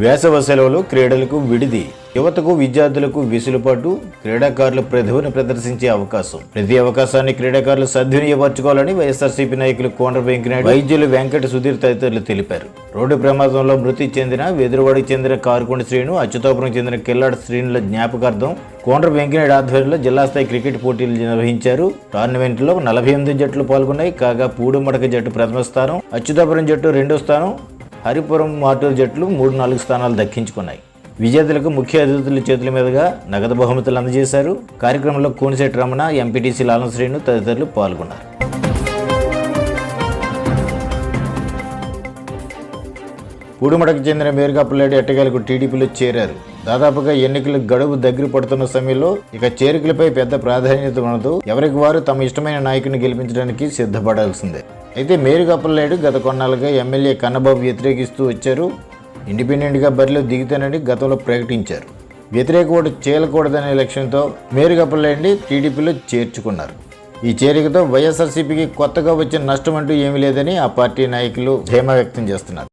వేసవ సెలవులు క్రీడలకు విడిది. యువతకు విద్యార్థులకు వెసులుబాటు క్రీడాకారులు ప్రతిభను ప్రదర్శించే అవకాశం. ప్రతి అవకాశాన్ని క్రీడాకారులు సద్వినియోగపరచుకోవాలని వైఎస్ఆర్సీపీ నాయకులు కోండ్ర వెంకనాయుడు వైద్యులు వెంకట సుధీర్ తదితరులు తెలిపారు. రోడ్డు ప్రమాదంలో మృతి చెందిన వెదురువాడికి చెందిన కారుకొండ శ్రీను అచ్యుతాపురం చెందిన కిల్లాడ శ్రీనుల జ్ఞాపకార్థం కోండ్ర వెంకనాయుడు ఆధ్వర్యంలో జిల్లా స్థాయి క్రికెట్ పోటీలు నిర్వహించారు. టోర్నమెంట్లో నలభై ఎనిమిది జట్లు పాల్గొన్నాయి. కాగా పూడుమడక జట్టు ప్రథమ స్థానం అచ్యుతాపురం జట్టు రెండో స్థానం హరిపురం మాటూరు జట్లు మూడు నాలుగు స్థానాలు దక్కించుకున్నాయి. విజేతలకు ముఖ్య అతిథుల చేతుల మీదుగా నగదు బహుమతులు అందజేశారు. కార్యక్రమంలో కోనిశెట్టి రమణ ఎంపీటీసీ లాలం శ్రీను తదితరులు పాల్గొన్నారు. పూడిమడకు చెందిన మేరుగాపల్లాడి ఎట్టగాలకు టీడీపీలో చేరారు. దాదాపుగా ఎన్నికలు గడువు దగ్గర పడుతున్న సమయంలో ఇక చేరికలపై పెద్ద ప్రాధాన్యత ఉండదు ఎవరికి వారు తమ ఇష్టమైన నాయకుని గెలిపించడానికి సిద్ధపడాల్సిందే. అయితే మేరుగాపల్లాడు గత కొన్నాళ్ళుగా ఎమ్మెల్యే కన్నబాబు వ్యతిరేకిస్తూ వచ్చారు. ఇండిపెండెంట్గా బరిలో దిగుతానని గతంలో ప్రకటించారు. వ్యతిరేక ఓటు చేయకూడదనే లక్ష్యంతో మేరుగప్పలేండి టీడీపీలో చేర్చుకున్నారు. ఈ చేరికతో వైఎస్ఆర్సీపీకి కొత్తగా వచ్చిన నష్టం అంటూ ఏమీ లేదని ఆ పార్టీ నాయకులు ధీమా వ్యక్తం చేస్తున్నారు.